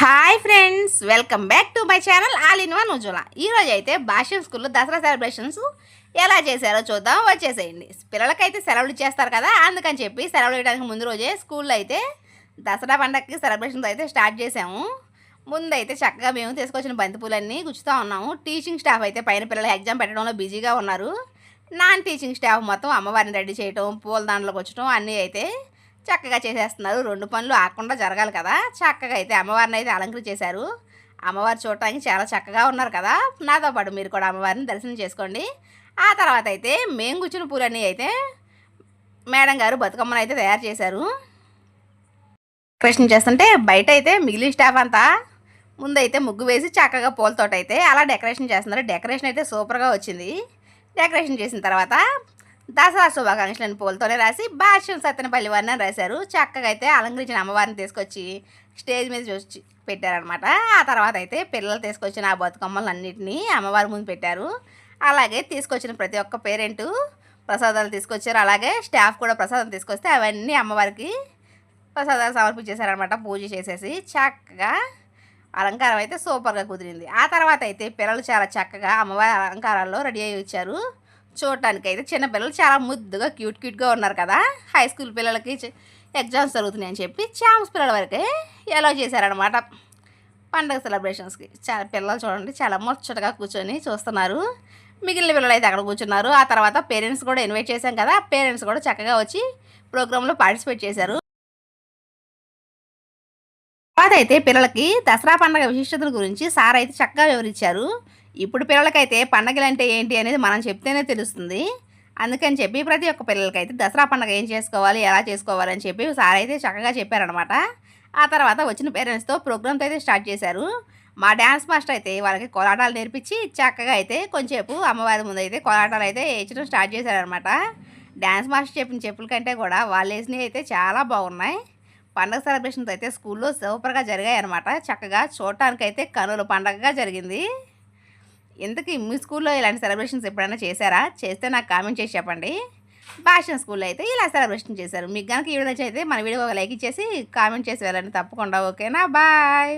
Hi friends welcome back to my channel all in one Ujwala ఈరోజు అయితే భాష్యం స్కూల్లో Dasara celebrations ఎలా చేశారో చూద్దాం. వచ్చేసేయండి. పిల్లలకైతే సెలవులు ఇచ్చేస్తారు కదా అందుకని చెప్పి సెలవులు ఇవ్వడానికి ముందు రోజే స్కూల్లో అయితే దసరా పండగకి సెలబ్రేషన్స్ అయితే స్టార్ట్ చేసాము ముందైతే చక్కగా మేము తీసుకొచ్చిన బంతిపూలన్నీ గుచ్చుతూ ఉన్నాము. టీచింగ్ స్టాఫ్ అయితే పైన పిల్లలు ఎగ్జామ్ పెట్టడంలో బిజీగా ఉన్నారు. నాన్ టీచింగ్ స్టాఫ్ మొత్తం అమ్మవారిని రెడీ చేయటం పూల దాంట్లోకి వచ్చటం అన్నీ అయితే చక్కగా చేసేస్తున్నారు. రెండు పనులు ఆకుండా జరగాలి కదా. చక్కగా అయితే అమ్మవారిని అయితే అలంకరించేశారు. అమ్మవారు చూడటానికి చాలా చక్కగా ఉన్నారు కదా. నాతో పాటు మీరు కూడా అమ్మవారిని దర్శనం చేసుకోండి. ఆ తర్వాత అయితే మేము కూర్చున్న పూలన్నీ అయితే మేడం గారు బతుకమ్మను అయితే తయారు చేశారు. డెకరేషన్ చేస్తుంటే బయట అయితే మిగిలిన స్టాఫ్ అంతా ముందైతే ముగ్గు వేసి చక్కగా పూలతోటైతే అలా డెకరేషన్ చేస్తున్నారు. డెకరేషన్ అయితే సూపర్గా వచ్చింది. డెకరేషన్ చేసిన తర్వాత దసరా శుభాకాంక్షలను పూలతోనే రాసి భాష్యం సత్తెనపల్లి వారిని రాశారు. చక్కగా అయితే అలంకరించిన అమ్మవారిని తీసుకొచ్చి స్టేజ్ మీద చూసి పెట్టారనమాట ఆ తర్వాత అయితే పిల్లలు తీసుకొచ్చిన ఆ బతుకమ్మలు అన్నింటినీ అమ్మవారి ముందు పెట్టారు. అలాగే తీసుకొచ్చిన ప్రతి ఒక్క పేరెంటు ప్రసాదాలు తీసుకొచ్చారు. అలాగే స్టాఫ్ కూడా ప్రసాదం తీసుకొస్తే అవన్నీ అమ్మవారికి ప్రసాదాలు సమర్పించేశారనమాట పూజ చేసేసి చక్కగా అలంకారం అయితే సూపర్గా కుదిరింది. ఆ తర్వాత అయితే పిల్లలు చాలా చక్కగా అమ్మవారి అలంకారాల్లో రెడీ అయ్యి వచ్చారు. చూడటానికి అయితే చిన్నపిల్లలు చాలా ముద్దుగా క్యూట్ క్యూట్గా ఉన్నారు కదా. హై స్కూల్ పిల్లలకి ఎగ్జామ్స్ జరుగుతున్నాయి అని చెప్పి చామ్స్ పిల్లల వరకే ఎలా చేశారనమాట పండగ సెలబ్రేషన్స్కి చాలా పిల్లలు చూడండి చాలా ముచ్చటగా కూర్చొని చూస్తున్నారు. మిగిలిన పిల్లలు అయితే అక్కడ కూర్చున్నారు. ఆ తర్వాత పేరెంట్స్ కూడా ఇన్వైట్ చేశాం కదా. పేరెంట్స్ కూడా చక్కగా వచ్చి ప్రోగ్రాంలో పార్టిసిపేట్ చేశారు. తర్వాత అయితే పిల్లలకి దసరా పండగ విశిష్టతల గురించి సార్ అయితే చక్కగా వివరించారు. ఇప్పుడు పిల్లలకైతే పండగలు అంటే ఏంటి అనేది మనం చెప్తేనే తెలుస్తుంది. అందుకని చెప్పి ప్రతి ఒక్క పిల్లలకైతే దసరా పండగ ఏం చేసుకోవాలి ఎలా చేసుకోవాలి అని చెప్పి సార్ అయితే చక్కగా చెప్పారనమాట ఆ తర్వాత వచ్చిన పేరెంట్స్తో ప్రోగ్రామ్స్ అయితే స్టార్ట్ చేశారు. మా డ్యాన్స్ మాస్టర్ అయితే వాళ్ళకి కోలాటాలు నేర్పించి చక్కగా అయితే కొంచెంసేపు అమ్మవారి ముందు అయితే కోలాటాలు అయితే వేయించడం స్టార్ట్ చేశారనమాట డ్యాన్స్ మాస్టర్ చెప్పిన చెప్పుల కంటే కూడా వాళ్ళు వేసినవి అయితే చాలా బాగున్నాయి. పండగ సెలబ్రేషన్స్ అయితే స్కూల్లో సూపర్గా జరిగాయి అనమాట చక్కగా చూడటానికైతే కనుల పండగగా జరిగింది. ఎందుకు మీ స్కూల్లో ఇలాంటి సెలబ్రేషన్స్ ఎప్పుడైనా చేశారా? చేస్తే నాకు కామెంట్ చేసి చెప్పండి. భాషణ స్కూల్లో అయితే ఇలా సెలబ్రేషన్ చేశారు. మీకు కనుక ఈ వీడియో నచ్చితే మన వీడియో ఒక లైక్ ఇచ్చేసి కామెంట్ చేసి వెళ్ళండి తప్పకుండా. ఓకేనా? బాయ్